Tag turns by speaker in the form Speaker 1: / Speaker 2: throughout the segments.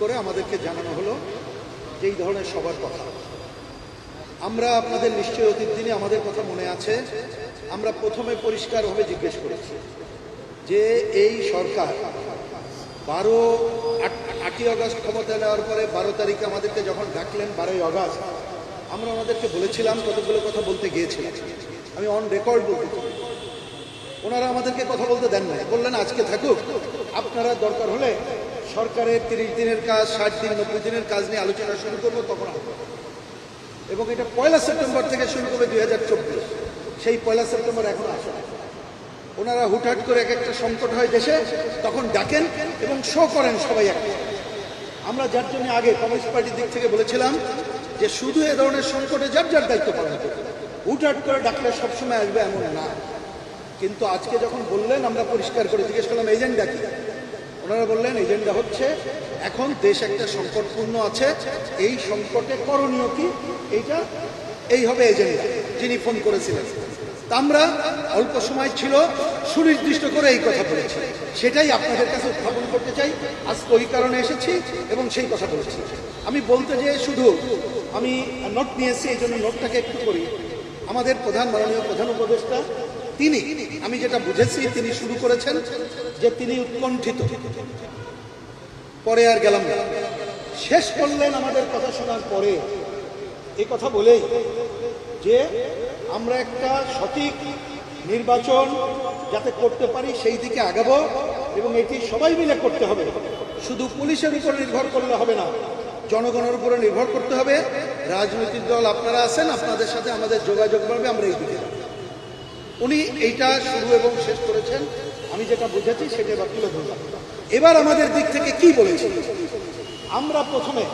Speaker 1: করে আমাদেরকে জানানো হলো যে এই ধরনের সবার কথা। আমরা আপনাদের নিশ্চয় অতীত দিনে আমাদের কথা মনে আছে। আমরা প্রথমে পরিষ্কারভাবে জিজ্ঞেস করেছি যে এই সরকার বারো আটই আগস্ট ক্ষমতা নেওয়ার পরে বারো তারিখে আমাদেরকে যখন ডাকলেন বারোই আগস্ট, আমরা আমাদেরকে বলেছিলাম কতগুলো কথা বলতে গিয়েছিলাম। আমি অন রেকর্ড বলতে ওনারা আমাদেরকে কথা বলতে দেন নাই। বললেন, আজকে থাকুক, আপনারা দরকার হলে সরকারের তিরিশ দিনের কাজ, ষাট দিন, নব্বই দিনের কাজ নিয়ে আলোচনা শুরু করব, তখন। এবং এটা পয়লা সেপ্টেম্বর থেকে শুরু করবে দুই হাজার চব্বিশ। সেই পয়লা সেপ্টেম্বর এখন আসে। ওনারা হুটহাট করে এক একটা সংকট হয় দেশে, তখন ডাকেন এবং শো করেন সবাই একটা আমরা যার জন্য আগে কমিউনিস্ট পার্টির দিক থেকে বলেছিলাম যে শুধু এ ধরনের সংকটে যার যার দায়িত্ব পালন করবে। হুটহাট করে ডাকলে সবসময় আসবে এমন না। কিন্তু আজকে যখন বললেন, আমরা পরিষ্কার করে জিজ্ঞেস করলাম এজেন্ডা কি ওনারা বললেন, এজেন্ডা হচ্ছে এখন দেশ একটা সংকটপূর্ণ আছে, এই সংকটে করণীয় কি? এইটা, এই হবে এজেন্ডা যিনি ফোন করেছিলেন। আমরা অল্প সময় ছিল, সুনির্দিষ্ট করে এই কথা বলেছি। সেটাই আপনাদের কাছে উত্থাপন করতে চাই। আজকে ওই কারণে এসেছি এবং সেই কথা বলেছি। আমি বলতে যে শুধু আমি নোট নিয়েছি, এই জন্য নোটটাকে একটু করি। আমাদের প্রধান মাননীয় প্রধান উপদেষ্টা তিনি, আমি যেটা বুঝেছি, তিনি শুরু করেছেন যে তিনি উৎকণ্ঠিত। পরে আর গেলাম শেষ করলেন আমাদের কথা শোনার পরে এই কথা বলেই যে আমরা একটা সঠিক নির্বাচন যাতে করতে পারি, সেই দিকে আগাবো এবং এটি সবাই মিলে করতে হবে। শুধু পুলিশের উপর নির্ভর করলে হবে না, জনগণের উপরে নির্ভর করতে হবে। রাজনৈতিক দল আপনারা আছেন, আপনাদের সাথে আমাদের যোগাযোগ করবে আমরা এই দিকে। উনি এইটা শুরু এবং শেষ করেছেন। আমি যেটা বুঝেছি সেটা এবার তুলে ধরলাম। এবার আমাদের দিক থেকে কি বলেছি? আমরা প্রথমে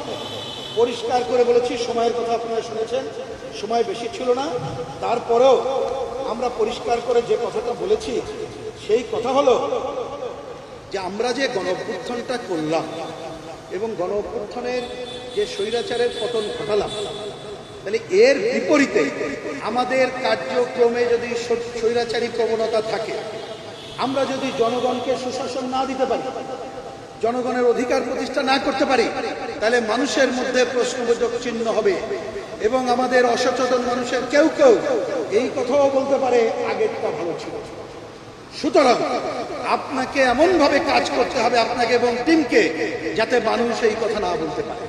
Speaker 1: পরিষ্কার করে বলেছি, সময়ের কথা আপনারা শুনেছেন, সময় বেশি ছিল না। তারপরেও আমরা পরিষ্কার করে যে কথাটা বলেছি, সেই কথা হলো যে আমরা যে গণ করলাম এবং গণ যে স্বৈরাচারের পতন ঘটালাম তাহলে এর বিপরীতে আমাদের কার্যক্রমে যদি স্বৈরাচারী প্রবণতা থাকে, আমরা যদি জনগণকে সুশাসন না দিতে পারি, জনগণের অধিকার প্রতিষ্ঠা না করতে পারি, তাহলে মানুষের মধ্যে প্রশ্নবোধক চিহ্ন হবে এবং আমাদের অসচেতন মানুষের কেউ কেউ এই কথাও বলতে পারে, আগেরটা ভালো ছিল। সুতরাং আপনাকে এমনভাবে কাজ করতে হবে আপনাকে এবং টিমকে যাতে মানুষ এই কথা না বলতে পারে।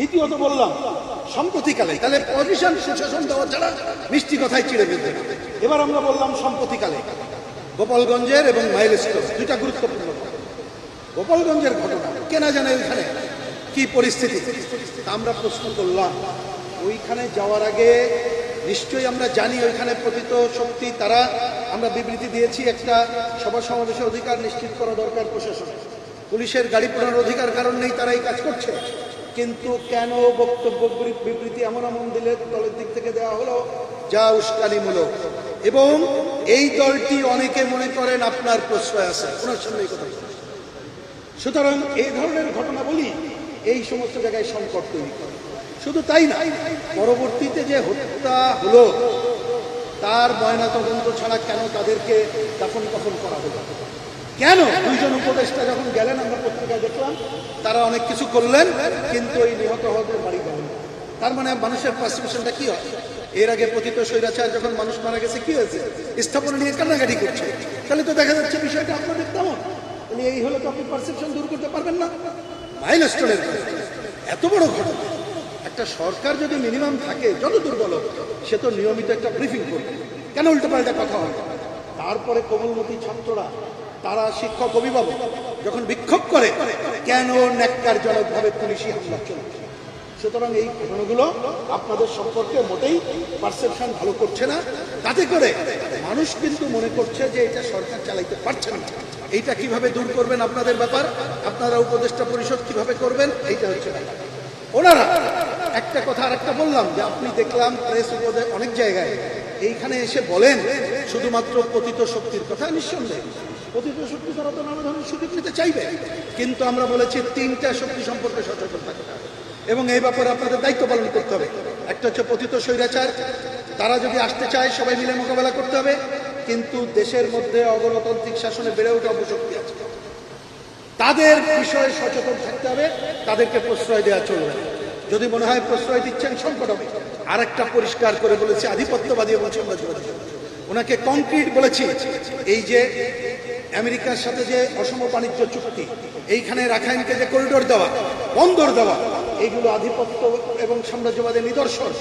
Speaker 1: দ্বিতীয়ত বললাম সম্প্রতিকালে তাহলে পজিশন সুশাসন দেওয়া ছাড়া মিষ্টি কথাই চিড়ে ফেলতে এবার আমরা বললাম সম্প্রতিকালে গোপালগঞ্জের এবং মাইলস্টোন দুইটা গুরুত্বপূর্ণ। গোপালগঞ্জের ঘটনা, কেনা জানে ওইখানে কি পরিস্থিতি? আমরা প্রশ্ন করলাম, ওইখানে যাওয়ার আগে নিশ্চয়ই আমরা জানি ওইখানে প্রকৃত শক্তি, তারা আমরা বিবৃতি দিয়েছি, একটা সভা সমাবেশের অধিকার নিশ্চিত করা দরকার প্রশাসন। পুলিশের গাড়ি পোড়ানোর অধিকার কারণ নেই, তারা এই কাজ করছে। কিন্তু কেন বক্তব্য বিবৃতি এমন এমন দিলে দলের দিক থেকে দেওয়া হলো? যা উস্কানিমূলক। এবং এই দলটি অনেকে মনে করেন আপনার প্রশ্রয় আছে। ওনার এই কথা সুতরাং এই ধরনের ঘটনা বলি এই সমস্ত জায়গায় সংকট তৈরি করে। শুধু তাই না, পরবর্তীতে যে হত্যা হলো, তার ময়নাতদন্ত ছাড়া কেন তাদেরকে দাফন কাফন করা হলো? কেন? দুইজন উপদেষ্টা যখন গেলেন, আমরা পত্রিকায় দেখলাম, তারা অনেক কিছু করলেন, কিন্তু এই নিহত হওয়াদের বাড়ি গেলেন তার মানে মানুষের পারসিপশনটা কি হয়? এর আগে পতিত স্বৈরাচার যখন মানুষ মারা গেছে, কি হয়েছে? স্থাপনা নিয়ে কান্নাকাটি করছে। তাহলে তো দেখা যাচ্ছে বিষয়টা আপনাদের তেমন তাহলে এই হলে তো আপনি পারসেপশন দূর করতে পারবেন না। মাইলস্টোনের এত বড় ঘটনা। একটা সরকার যদি মিনিমাম থাকে, যত দুর্বল সে তো নিয়মিত একটা ব্রিফিং করবে। কেন উল্টোপাল্টা কথা হয়? তারপরে কোমলমতি ছাত্ররা তারা শিক্ষক অভিভাবক যখন বিক্ষোভ করে, কেন ন্যাক্কারজনকভাবে পুলিশি হামলা চলছে? সুতরাং এই ঘটনাগুলো আপনাদের সম্পর্কে মোটেই পারসেপশন ভালো করছে না। তাতে করে মানুষ কিন্তু মনে করছে যে এটা সরকার চালাইতে পারছে না। এইটা কীভাবে দূর করবেন আপনাদের ব্যাপার? আপনারা উপদেষ্টা পরিষদ কীভাবে করবেন? এইটা হচ্ছে। ওনারা একটা কথা আর একটা বললাম যে আপনি দেখলাম প্রেস উপদে অনেক জায়গায় এইখানে এসে বলেন, শুধুমাত্র পতিত শক্তির কথা নিঃসন্দেহে। পতিত শক্তি তারা তো নানা ধরনের সুযোগ নিতে চাইবে। কিন্তু আমরা বলেছি, তিনটা শক্তি সম্পর্কে সচেতন থাকতে হবে। এবং এই ব্যাপারে আপনাদের দায়িত্ব পালন করতে হবে। একটা হচ্ছে পতিত স্বৈরাচার। তারা যদি আসতে চায়, সবাই মিলে মোকাবেলা করতে হবে। কিন্তু দেশের মধ্যে অগণতান্ত্রিক শাসনে বেড়ে ওঠা অপশক্তি আছে। তাদের বিষয়ে সচেতন থাকতে হবে। তাদেরকে প্রশ্রয় দেওয়া চলবে। যদি মনে হয় প্রশ্রয় দিচ্ছেন, সংকট হবে। আর একটা পরিষ্কার করে বলেছে, আধিপত্যবাদী এবং সাম্রাজ্যবাদী ওনাকে কংক্রিট বলেছি, এই যে আমেরিকার সাথে যে অসম বাণিজ্য চুক্তি, এইখানে রাখাইনকে যে করিডোর দেওয়া, বন্দর দেওয়া, এইগুলো আধিপত্য এবং সাম্রাজ্যবাদের নিদর্শন।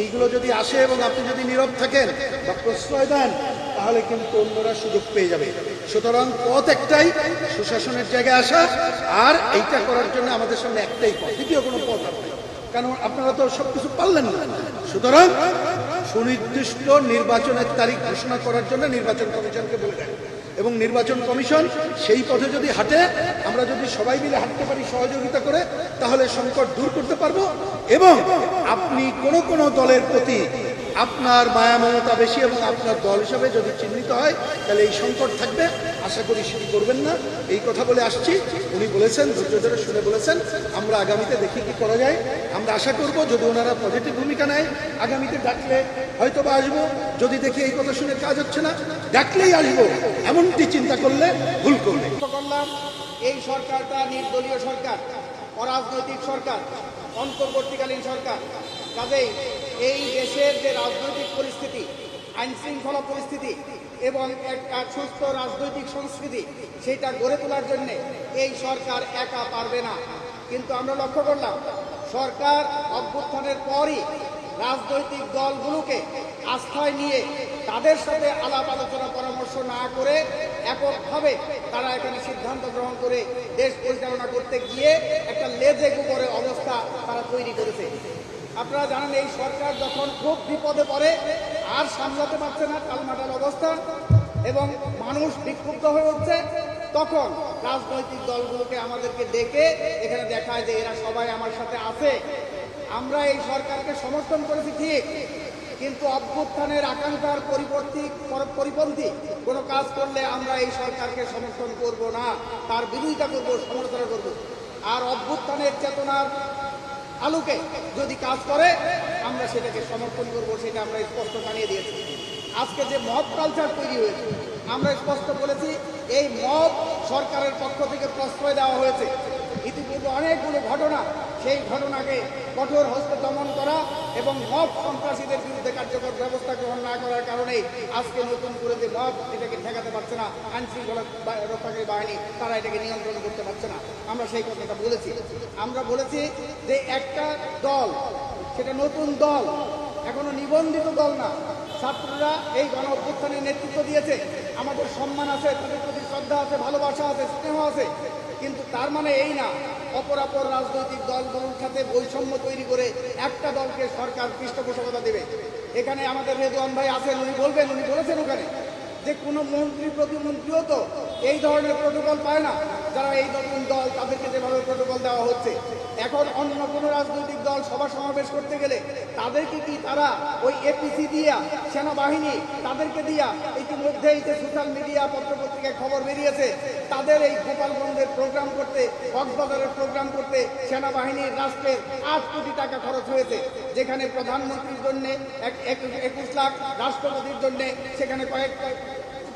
Speaker 1: এইগুলো যদি আসে এবং আপনি যদি নীরব থাকেন বা প্রশ্রয় দেন তাহলে কিন্তু অন্যরা সুযোগ পেয়ে যাবে। সুতরাং পথ একটাই, সুশাসনের জায়গায় আসা, আর এইটা করার জন্য আমাদের সামনে একটাই পথ। দ্বিতীয় কোনো পথ আর নেই। কারণ আপনারা তো সবকিছু পারলেন না। সুতরাং সুনির্দিষ্ট নির্বাচনের তারিখ ঘোষণা করার জন্য নির্বাচন কমিশনকে বলে দেন। এবং নির্বাচন কমিশন সেই পথে যদি হাঁটে, আমরা যদি সবাই মিলে হাঁটতে পারি সহযোগিতা করে, তাহলে সংকট দূর করতে পারব এবং আপনি কোনো কোনো দলের প্রতি আপনার মায়া মমতা বেশি এবং আপনার দল হিসাবে যদি চিহ্নিত হয়, তাহলে এই সংকট থাকবে। আশা করি সেটি করবেন না। এই কথা বলে আসছি। উনি বলেছেন, ধৈর্য ধরে শুনে বলেছেন, আমরা আগামীতে দেখি কি করা যায়। আমরা আশা করব, যদি ওনারা পজিটিভ ভূমিকা নেয়, আগামীতে ডাকলে হয়তো বা আসব। যদি দেখি এই কথা শুনে কাজ হচ্ছে না, ডাকলেই আসব। এমনটি চিন্তা করলে ভুল করলে।
Speaker 2: করলাম, এই সরকারটা নির্দলীয় সরকার, অরাজনৈতিক সরকার, অন্তর্বর্তীকালীন সরকার। কাজেই এই দেশের যে রাজনৈতিক পরিস্থিতি, আইন শৃঙ্খলা পরিস্থিতি এবং একটা সুস্থ রাজনৈতিক সংস্কৃতি, সেটা গড়ে তোলার জন্যে এই সরকার একা পারবে না। কিন্তু আমরা লক্ষ্য করলাম, সরকার অভ্যুত্থানের পরই রাজনৈতিক দলগুলোকে আস্থায় নিয়ে তাদের সাথে আলাপ আলোচনা, পরামর্শ না করে এককভাবে তারা এখানে সিদ্ধান্ত গ্রহণ করে দেশ পরিচালনা করতে গিয়ে একটা লেজে গোবরে অবস্থা তারা তৈরি করেছে। আপনারা জানেন এই সরকার যখন খুব বিপদে পড়ে, আর সামলাতে পারছে না টালমাটাল অবস্থা, এবং মানুষ বিক্ষুব্ধ হয়ে উঠছে, তখন রাজনৈতিক দলগুলোকে আমাদেরকে ডেকে এখানে দেখায় যে এরা সবাই আমার সাথে আছে। আমরা এই সরকারকে সমর্থন করেছি ঠিক, কিন্তু অভ্যুত্থানের আকাঙ্ক্ষার পরিবর্তী পরিপন্থী কোনো কাজ করলে আমরা এই সরকারকে সমর্থন করব না, তার বিরোধিতা করব সমালোচনা করব। আর অভ্যুত্থানের চেতনার আলোকে যদি কাজ করে, আমরা সেটাকে সমর্থন করব, সেটা আমরা স্পষ্ট জানিয়ে দিয়েছি। আজকে যে মদ কালচার তৈরি হয়েছে, আমরা স্পষ্ট বলেছি, এই মদ সরকারের পক্ষ থেকে প্রশ্রয় দেওয়া হয়েছে। ইতিপূর্বে অনেকগুলো ঘটনা সেই ঘটনাকে কঠোর হস্তে দমন করা এবং মব সন্ত্রাসীদের বিরুদ্ধে কার্যকর ব্যবস্থা গ্রহণ না করার কারণে আজকে নতুন করে যে মব এটাকে ঠেকাতে পারছে না আইন শৃঙ্খলা বা- রক্ষাকারী বাহিনী, তারা এটাকে নিয়ন্ত্রণ করতে পারছে না। আমরা সেই কথাটা বলেছি। আমরা বলেছি যে একটা দল, সেটা নতুন দল, এখনও নিবন্ধিত দল না। ছাত্ররা এই গণ অভ্যুত্থানের নেতৃত্ব দিয়েছে। আমাদের সম্মান আছে, তাদের প্রতি শ্রদ্ধা আছে, ভালোবাসা আছে, স্নেহ আছে। কিন্তু তার মানে এই না, অপরাপর রাজনৈতিক দল দলগুলোর সাথে বৈষম্য তৈরি করে একটা দলকে সরকার পৃষ্ঠপোষকতা দেবে। এখানে আমাদের রেদুয়ান ভাই আছেন, উনি বলবেন, উনি বলেছেন ওখানে যে কোনো মন্ত্রী, প্রতিমন্ত্রীও তো এই ধরনের প্রোটোকল পায় না। যারা এই নতুন দল তাদেরকে যেভাবে প্রোটোকল দেওয়া হচ্ছে, এখন অন্য কোনো রাজনৈতিক দল সভা সমাবেশ করতে গেলে তাদেরকে কি তারা ওই এপিসি দিয়া, সেনাবাহিনী তাদেরকে দিয়া ইতিমধ্যেই যে সোশ্যাল মিডিয়া পত্রপত্রিকায় খবর বেরিয়েছে, তাদের এই গোপালগঞ্জের প্রোগ্রাম করতে, কক্সবাজারের প্রোগ্রাম করতে সেনাবাহিনীর রাষ্ট্রের আট কোটি টাকা খরচ হয়েছে, যেখানে প্রধানমন্ত্রীর জন্য একুশ লাখ, রাষ্ট্রপতির জন্য সেখানে কয়েক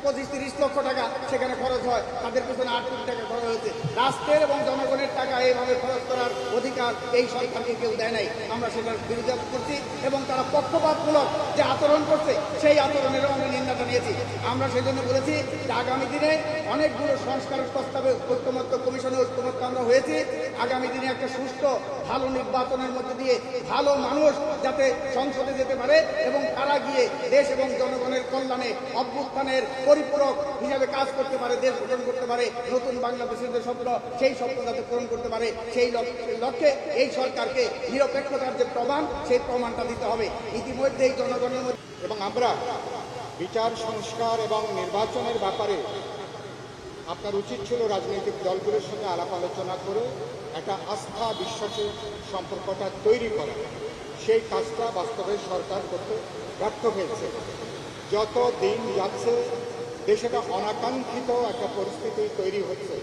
Speaker 2: পঁচিশ, তিরিশ লক্ষ টাকা সেখানে খরচ হয়। তাদের পেছনে আট কোটি টাকা খরচ হয়েছে। রাষ্ট্রের এবং জনগণের টাকা এইভাবে খরচ করার অধিকার এই সরকারকে কেউ দেয় নাই। আমরা সেটার বিরোধিতা করছি এবং তারা পক্ষপাতমূলক যে আচরণ করছে, সেই আচরণেরও আমরা নিন্দা জানিয়েছি আমরা সেই জন্য বলেছি যে আগামী দিনে অনেকগুলো সংস্কার প্রস্তাবে ঐক্যমত্য কমিশনে ঐক্যমত্য আমরা হয়েছি। আগামী দিনে একটা সুস্থ ভালো নির্বাচনের মধ্যে দিয়ে ভালো মানুষ যাতে সংসদে যেতে পারে এবং তারা গিয়ে দেশ এবং জনগণের কল্যাণে অভ্যুত্থানের পরিপূরক হিসাবে কাজ করতে পারে, দেশ গঠন করতে পারে, নতুন বাংলাদেশের যে স্বপ্ন, সেই স্বপ্ন যাতে পূরণ করতে পারে সেই লক্ষ্য- এই সরকারকে নিরপেক্ষতার যে প্রমাণ, সেই প্রমাণটা দিতে হবে। ইতিমধ্যেই জনগণের মধ্যে
Speaker 3: এবং আমরা বিচার, সংস্কার এবং নির্বাচনের ব্যাপারে আপনার উচিত ছিল রাজনৈতিক দলগুলোর সঙ্গে আলাপ আলোচনা করে একটা আস্থা বিশ্বাসের সম্পর্কটা তৈরি করা। সেই কাজটা বাস্তবে সরকার করতে ব্যর্থ হয়েছে। যত দিন যাচ্ছে দেশে একটা অনাকাঙ্ক্ষিত একটা পরিস্থিতি তৈরি হচ্ছে।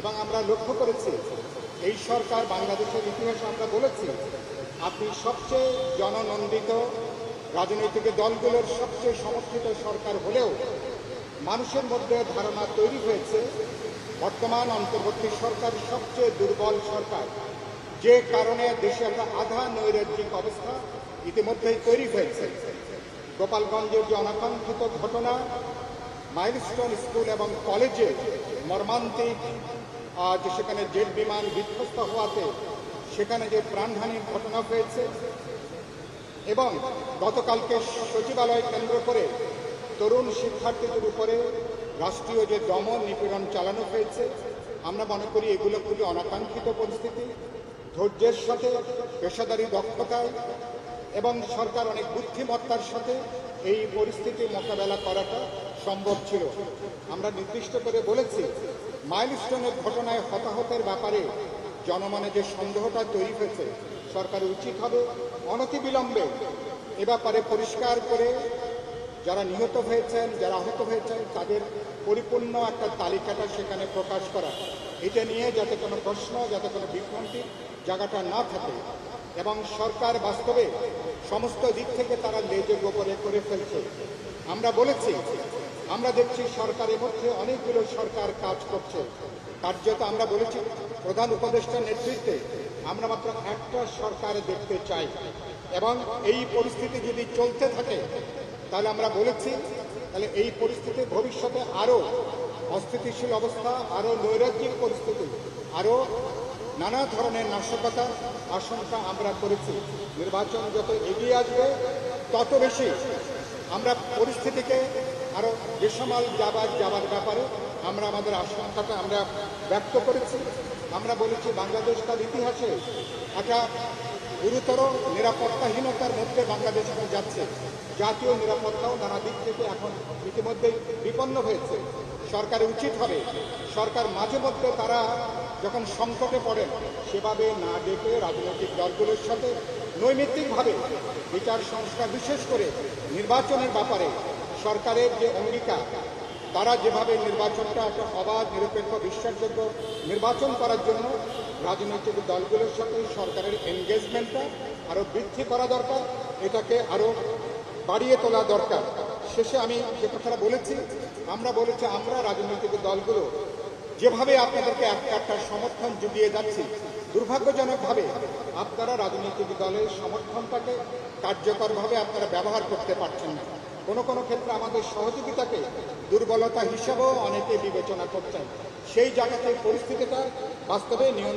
Speaker 3: এবং আমরা লক্ষ্য করেছি, এই সরকার বাংলাদেশের ইতিহাসে আমরা বলেছি, আপনি সবচেয়ে জননন্দিত রাজনৈতিক দলগুলোর সবচেয়ে সমর্থিত সরকার হলেও মানুষের মধ্যে ধারণা তৈরি হয়েছে বর্তমান অন্তর্বর্তী সরকার সবচেয়ে দুর্বল সরকার। যে কারণে দেশে একটা আধা নৈরাজ্যিক অবস্থা ইতিমধ্যেই তৈরি হয়েছে। গোপালগঞ্জের যে অনাকাঙ্ক্ষিত ঘটনা, মাইলস্টোন স্কুল এবং কলেজে মর্মান্তিক যে সেখানে জেট বিমান বিধ্বস্ত হওয়াতে সেখানে যে প্রাণহানির ঘটনা হয়েছে এবং গতকালকে সচিবালয় কেন্দ্র করে তরুণ শিক্ষার্থীদের উপরে রাষ্ট্রীয় যে দমন নিপীড়ন চালানো হয়েছে, আমরা মনে করি এগুলো খুবই অনাকাঙ্ক্ষিত পরিস্থিতি। ধৈর্যের সাথে, পেশাদারি দক্ষতায় এবং সরকার অনেক বুদ্ধিমত্তার সাথে এই পরিস্থিতি মোকাবেলা করাটা সম্ভব ছিল। আমরা নির্দিষ্ট করে বলেছি, মাইলস্টোনের ঘটনায় হতাহতের ব্যাপারে জনমনে যে সন্দেহটা তৈরি হয়েছে, সরকার উচিত হবে অনতিবিলম্বে এ ব্যাপারে পরিষ্কার করে যারা নিহত হয়েছেন, যারা আহত হয়েছেন, তাদের পরিপূর্ণ একটা তালিকাটা সেখানে প্রকাশ করা। এটা নিয়ে যাতে কোনো প্রশ্ন, যাতে কোনো বিভ্রান্তির জায়গাটা না থাকে এবং সরকার বাস্তবে সমস্ত দিক থেকে তারা লেজে গোপরে করে ফেলছে। আমরা বলেছি, আমরা দেখছি সরকারের মধ্যে অনেকগুলো সরকার কাজ করছে। কার্যত আমরা বলেছি, প্রধান উপদেষ্টার নেতৃত্বে আমরা মাত্র একটা সরকার দেখতে চাই এবং এই পরিস্থিতি যদি চলতে থাকে তাহলে আমরা বলেছি, তাহলে এই পরিস্থিতি ভবিষ্যতে আরও অস্থিতিশীল অবস্থা, আরও নৈরাজ্যিক পরিস্থিতি, আরও নানা ধরনের নাশকতা আশঙ্কা আমরা করেছি। নির্বাচন যত এগিয়ে আসবে, তত বেশি আমরা পরিস্থিতিকে আরও বেসামাল যাবার যাবার ব্যাপারে আমরা আমাদের আশঙ্কাটা আমরা ব্যক্ত করেছি। আমরা বলেছি, বাংলাদেশ তার ইতিহাসে একটা গুরুতর নিরাপত্তাহীনতার মধ্যে বাংলাদেশ এখন যাচ্ছে। জাতীয় নিরাপত্তাও নানা দিক থেকে এখন ইতিমধ্যেই বিপন্ন হয়েছে। সরকারের উচিত হবে, সরকার মাঝে মধ্যে তারা যখন সংকটে পড়েন, সেভাবে না ডেকে রাজনৈতিক দলগুলোর সাথে নৈমিত্তিকভাবে বিচার সংস্কার বিশেষ করে নির্বাচনের ব্যাপারে সরকারের যে অঙ্গীকার, তারা যেভাবে নির্বাচনটা একটা অবাধ, নিরপেক্ষ, বিশ্বাসযোগ্য নির্বাচন করার জন্য রাজনৈতিক দলগুলোর সাথে সরকারের এনগেজমেন্টটা আরও বৃদ্ধি করা দরকার, এটাকে আরও বাড়িয়ে তোলা দরকার। শেষে আমি যে কথাটা বলেছি, আমরা বলেছি আমরা রাজনৈতিক দলগুলো যেভাবে আপনাদেরকে একটা একটা সমর্থন জুগিয়ে যাচ্ছি, দুর্ভাগ্যজনকভাবে আপনারা রাজনৈতিক দলের সমর্থনটাকে কার্যকরভাবে আপনারা ব্যবহার করতে পারছেন না। কোনো কোনো ক্ষেত্রে আমাদের সহযোগিতাকে দুর্বলতা হিসাবেও অনেকে বিবেচনা করছেন। সেই জায়গাতে পরিস্থিতিটা বাস্তবে নিয়ন্ত্রণ